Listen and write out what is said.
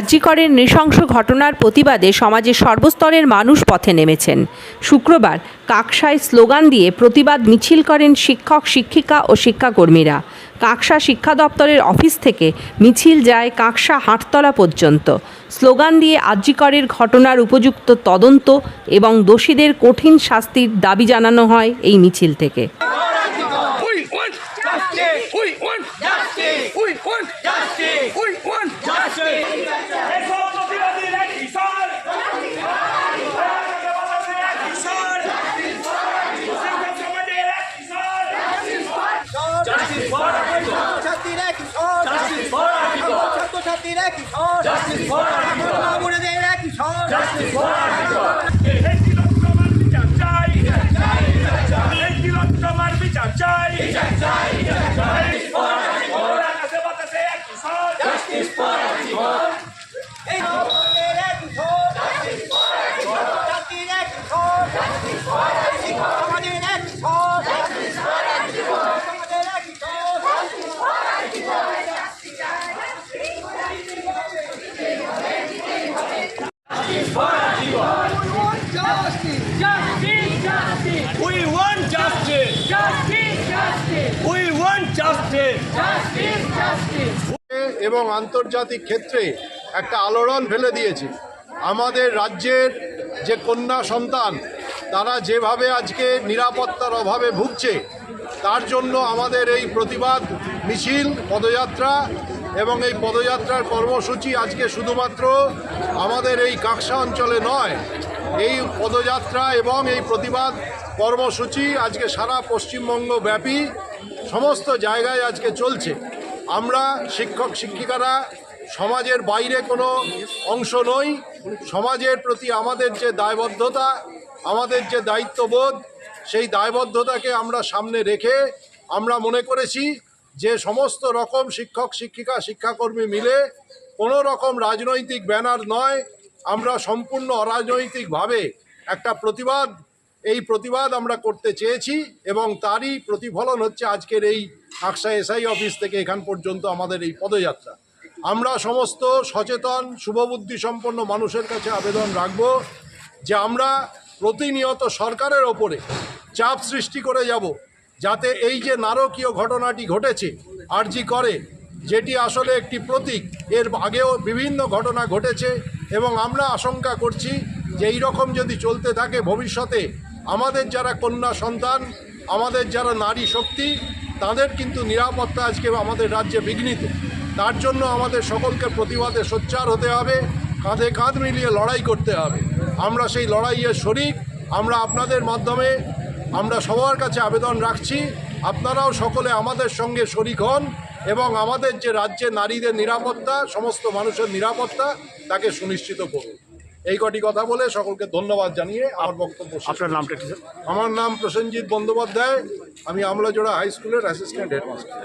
আজিকরের নৃশংস ঘটনার প্রতিবাদে সমাজের সর্বস্তরের মানুষ পথে নেমেছেন। শুক্রবার কাকসায় স্লোগান দিয়ে প্রতিবাদ মিছিল করেন শিক্ষক, শিক্ষিকা ও শিক্ষাকর্মীরা। কাকসা শিক্ষা দপ্তরের অফিস থেকে মিছিল যায় কাকসা হাটতলা পর্যন্ত। স্লোগান দিয়ে আজিকরের ঘটনার উপযুক্ত তদন্ত এবং দোষীদের কঠিন শাস্তির দাবি জানানো হয় এই মিছিল থেকে. We want justice. We want justice. We want justice. Eso no tiene ni Justice for Antigua! justice! Justice! We want justice! Justice! Justice! এবং আন্তর্জাতিক ক্ষেত্রে একটা আলোড়ন ফেলে দিয়েছে। আমাদের রাজ্যের যে কন্যা সন্তান, তারা যেভাবে আজকে নিরাপত্তার অভাবে ভুগছে, তার জন্য আমাদের এই প্রতিবাদ মিছিল, পদযাত্রা এবং এই পদযাত্রার কর্মসূচি আজকে শুধুমাত্র আমাদের এই কাকসা অঞ্চলে নয়, এই পদযাত্রা এবং এই প্রতিবাদ কর্মসূচি আজকে সারা পশ্চিমবঙ্গ ব্যাপী সমস্ত জায়গায় আজকে চলছে। আমরা শিক্ষক, শিক্ষিকারা, সমাজের বাইরে কোনো অংশ নই। সমাজের প্রতি আমাদের যে দায়বদ্ধতা, আমাদের যে দায়িত্ববোধ, সেই দায়বদ্ধতাকে আমরা সামনে রেখে আমরা মনে করেছি যে সমস্ত রকম শিক্ষক, শিক্ষিকা, শিক্ষাকর্মী মিলে কোনো রকম রাজনৈতিক ব্যানার নয়। আমরা সম্পূর্ণ অরাজনৈতিকভাবে একটা প্রতিবাদ এই প্রতিবাদ আমরা করতে চেয়েছি এবং তারই প্রতিফলন হচ্ছে আজকের এই আকসা এসআই অফিস থেকে এখান পর্যন্ত আমাদের এই পদযাত্রা। আমরা সমস্ত সচেতন, শুভবুদ্ধি সম্পন্ন মানুষের কাছে আবেদন রাখব যে আমরা প্রতিনিয়ত সরকারের ওপরে চাপ সৃষ্টি করে যাব যাতে এই যে নারকীয় ঘটনাটি ঘটেছে, আরজি করে, যেটি আসলে একটি প্রতীক, এর আগেও বিভিন্ন ঘটনা ঘটেছে এবং আমরা আশঙ্কা করছি যে এই রকম যদি চলতে থাকে ভবিষ্যতে আমাদের যারা কন্যা সন্তান, আমাদের যারা নারী শক্তি, তাদের কিন্তু নিরাপত্তা আজকে আমাদের রাজ্যে বিঘ্নিত। তার জন্য আমাদের সকলকে প্রতিবাদে সোচ্চার হতে হবে, কাঁধে কাঁধ মিলিয়ে লড়াই করতে হবে। আমরা সেই লড়াইয়ের শরিক, আমরা আপনাদের মাধ্যমে, আমরা সবার কাছে আবেদন রাখছি, আপনারাও সকলে আমাদের সঙ্গে শরিক হন এবং আমাদের যে রাজ্যে নারীদের নিরাপত্তা, সমস্ত মানুষের নিরাপত্তা, তাকে সুনিশ্চিত করুন। এই কটি কথা বলে সকলকে ধন্যবাদ জানিয়ে আমার বক্তব্য আপনার নামটা কি আমার নাম প্রসেনজিৎ বন্দ্যোপাধ্যায়। আমি আমলাজোড়া হাই স্কুলের অ্যাসিস্ট্যান্ট হেডমাস্টার।